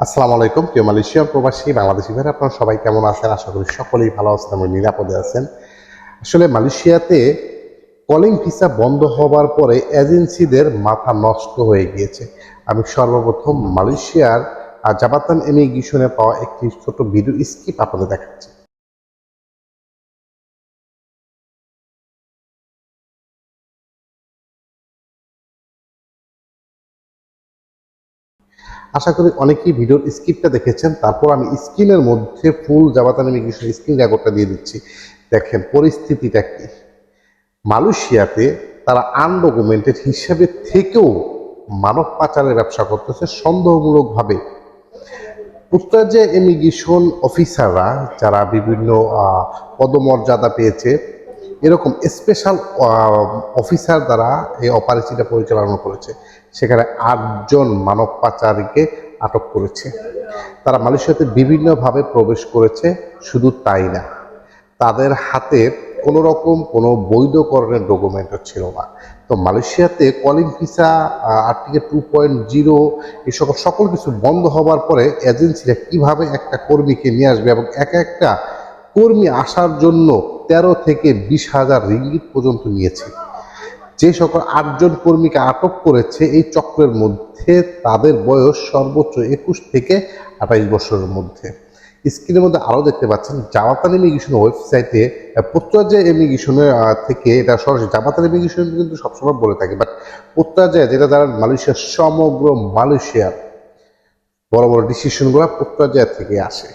আসসালামু আলাইকুম। প্রিয় মালয়েশিয়া প্রবাসী, বাংলাদেশি ভাইরা, আপনারা সবাই কেমন আছেন? আশা করি সকলেই ভালো আছেন এবং নিরাপদে আছেন। আসলে মালয়েশিয়াতে কলিং ভিসা বন্ধ হওয়ার পরে এজেন্সিদের মাথা নষ্ট হয়ে গিয়েছে। আমি সর্বপ্রথম মালয়েশিয়ার জাপাতান জাবাতান ইমিগ্রেশনে পাওয়া একটি ছোট ভিডিও স্কিপ আপনাদের দেখাচ্ছি। আশা করি অনেকেই ভিডিওর স্ক্রিপ্টটা দেখেছেন। তারপর আমি স্ক্রিনের মধ্যে ফুল জাবাতান ইমিগ্রেশন স্ক্রিন রেকর্ডটা দিয়ে দিচ্ছি। দেখেন, পরিস্থিতিটা কি? মালয়েশিয়াতে তারা আনডকুমেন্টেড হিসেবে থেকেও মানব পাচারের ব্যবসা করতেছে সন্দেহমূলকভাবে। যে ইমিগ্রেশন অফিসাররা যারা বিভিন্ন পদমর্যাদা পেয়েছে এরকম স্পেশাল অফিসার দ্বারা এই অপারেশনটা পরিচালনা করেছে। সেখানে আটজন মানব পাচারকে আটক করেছে। তারা মালয়েশিয়াতে বিভিন্নভাবে প্রবেশ করেছে, শুধু তাই না। তাদের হাতে কোনো রকম কোনো বৈধকরণের ডকুমেন্টও ছিল না। তো মালয়েশিয়াতে calling visa article two point zero সকল সকল কিছু বন্ধ হবার পরে এজেন্সিরা কীভাবে একটা কর্মীকে নিয়ে আসবে এবং এক একটা কর্মী আসার জন্য তেরো থেকে বিশ হাজার রিঙ্গিত পর্যন্ত নিয়েছে। যে সকল আটজন কর্মীকে আটক করেছে, এই চক্রের মধ্যে তাদের বয়স সর্বোচ্চ একুশ থেকে আঠাইশ বছরের মধ্যে। স্ক্রিনের মধ্যে আরও দেখতে পাচ্ছেন জামাতান ইমিগ্রেশন ওয়েবসাইটে প্রত্যয় ইমিগ্রেশনের থেকে এটা সরাসরি জামাতান ইমিগ্রেশন কিন্তু সবসময় বলে থাকে বাট প্রত্যয় যেটা যারা মালয়েশিয়ার সমগ্র মালয়েশিয়ার বড় বড় ডিসিশনগুলো প্রত্যয় থেকে আসে।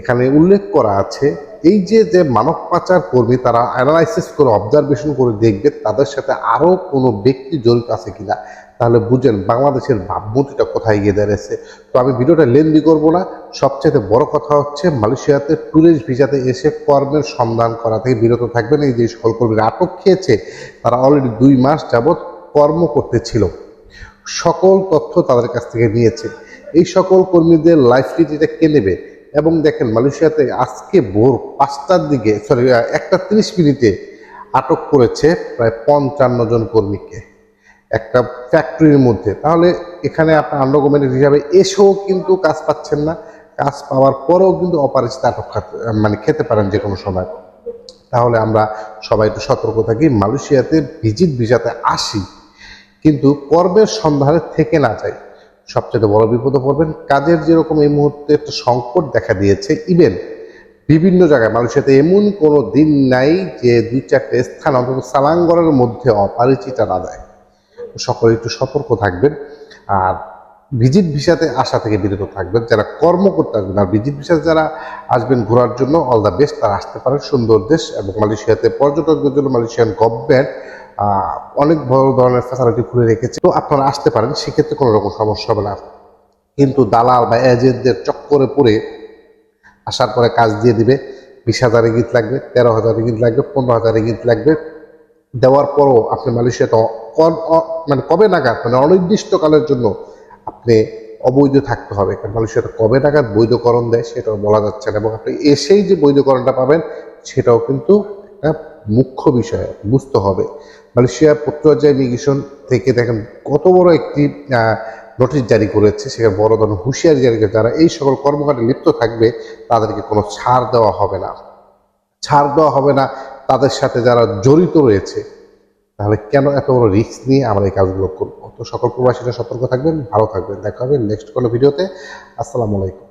এখানে উল্লেখ করা আছে, এই যে যে মানব পাচার কর্মী তারা অ্যানালাইসিস করে অবজারভেশন করে দেখবে তাদের সাথে আরও কোনো ব্যক্তি জড়িত আছে কিনা, তাহলে বুঝেন বাংলাদেশের ভাবমূর্তিটা কোথায় গিয়ে দাঁড়িয়েছে। তো আমি ভিডিওটা লেন্দি করব না সবচেয়ে বড় কথা হচ্ছে মালয়েশিয়াতে ট্যুরিস্ট ভিসাতে এসে কর্মের সন্ধান করা থেকে বিরত থাকবেন। এই যে সকল কর্মীরা আটক খেয়েছে, তারা অলরেডি দুই মাস যাবৎ কর্ম করতেছিল সকল তথ্য তাদের কাছ থেকে নিয়েছে। এই সকল কর্মীদের লাইফ এটা কে নেবে? এবং দেখেন মালয়েশিয়াতে আজকে ভোর পাঁচটার দিকে সরি একটা তিরিশ মিনিটে আটক করেছে প্রায় পঞ্চান্ন জন কর্মীকে একটা ফ্যাক্টরির মধ্যে। তাহলে এখানে আপনার আন্ডারগভর্নমেন্ট হিসাবে এসেও কিন্তু কাজ পাচ্ছেন না। কাজ পাওয়ার পরেও কিন্তু অপারেশন আটক মানে খেতে পারেন যে কোনো সময়। তাহলে আমরা সবাই একটু সতর্ক থাকি, মালয়েশিয়াতে ভিজিট ভিসাতে আসি, কিন্তু কর্মের সন্ধানে থেকে না যাই সবচেয়ে বড় বিপদে পড়বেন। কাজের যেরকম এই মুহূর্তে একটা সংকট দেখা দিয়েছে ইভেন বিভিন্ন জায়গায় মালয়েশিয়াতে এমন কোনো দিন নাই যে দুই চারটে স্থান, অন্তত সালাঙ্গরের মধ্যে অপরিচিতা না দেয় সকলে একটু সতর্ক থাকবেন আর ভিজিট ভিসাতে আসা থেকে বিরত থাকবেন। যারা কর্ম করতে আসবেন আর ভিজিট ভিসাতে যারা আসবেন ঘোরার জন্য অল দ্য বেস্ট তারা আসতে পারেন সুন্দর দেশ এবং মালয়েশিয়াতে। পর্যটকদের জন্য মালয়েশিয়ান গভর্নমেন্ট অনেক বড় ধরনের ফ্যাসিলিটি খুলে রেখেছে। তো আপনারা আসতে পারেন, সেক্ষেত্রে কোনো রকম সমস্যা হবে না। কিন্তু দালাল বা এজেন্টদের চক্করে পড়ে আসার পরে কাজ দিয়ে দিবে। বিশ হাজার রিগিত লাগবে, তেরো হাজার রিগিত লাগবে, পনেরো হাজার রিগিত লাগবে। দেওয়ার পরও আপনি মালয়েশিয়াতে মানে কবে নাগাদ মানে অনির্দিষ্টকালের জন্য আপনি অবৈধ থাকতে হবে। কারণ মালয়েশিয়াতে কবে নাগাদ বৈধকরণ দেয় সেটাও বলা যাচ্ছে না। এবং আপনি এসেই যে বৈধকরণটা পাবেন, সেটাও কিন্তু মুখ্য বিষয়, বুঝতে হবে। মালয়েশিয়া পত্রজা ইমিগ্রেশন থেকে দেখেন কত বড় একটি নোটিশ জারি করেছে। সেখানে বড় ধরনের হুঁশিয়ারি জারি করে যারা এই সকল কর্মকাণ্ডে লিপ্ত থাকবে, তাদেরকে কোনো ছাড় দেওয়া হবে না। ছাড় দেওয়া হবে না। তাদের সাথে যারা জড়িত রয়েছে, তাহলে কেন এত বড় রিস্ক নিয়ে আমরা এই কাজগুলো করব? তো সকল প্রবাসীরা সতর্ক থাকবেন, ভালো থাকবেন। দেখা হবে নেক্সট কোনো ভিডিওতে। আসসালামু আলাইকুম।